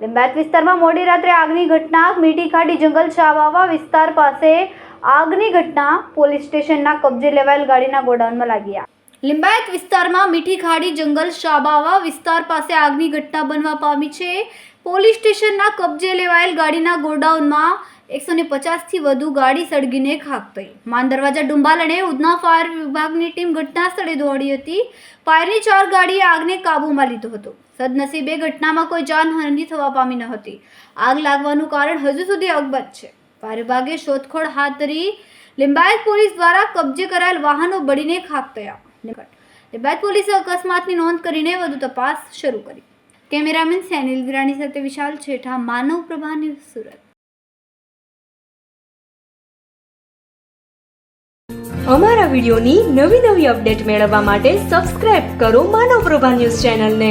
લિંબાયત વિસ્તારમાં મોડી રાત્રે આગની ઘટના, મીઠી ખાડી જંગલ ચાવાવા વિસ્તાર પાસે આગની ઘટના, પોલીસ સ્ટેશનના કબજે લેવાયેલ ગાડીના ગોડાઉનમાં લાગી લિંબાયત વિસ્તારમાં મીઠી ખાડી જંગલ શાબાવા વિસ્તાર પાસે આગની ઘટના બનવા પામી છે. પોલીસ સ્ટેશનના કબજે લેવાયેલ ગાડીના ગોડાઉનમાં એકસો ને પચાસથી વધુ ગાડી સળગીને ખાક થઈ. માન દરવાજા ડુંબાલ અને ઉધના ફાયર વિભાગની ટીમ ઘટના સ્થળે દોડી હતી. ફાયરની ચાર ગાડીએ આગને કાબૂમાં લીધો હતો. સદનસીબે ઘટનામાં કોઈ જાનહાનિ થવા પામી ન હતી. આગ લાગવાનું કારણ હજુ સુધી અકબત છે. ભારેભાગે શોધખોળ હાથ ધરી લિંબાયત પોલીસ દ્વારા કબજે કરાયેલ વાહનો બળીને ખાક થયા. લિંબાયત પોલીસે અકસ્માતની નોંધ કરીને વધુ તપાસ શરૂ કરી. કેમેરામેન સેનિલ વિરાણી સાથે વિશાલ છેઠા, માનવ પ્રભા ન્યૂઝ સુરત. અમારા વિડીયોની નવી નવી અપડેટ મેળવવા માટે સબસ્ક્રાઇબ કરો માનવ પ્રભા ન્યૂઝ ચેનલને.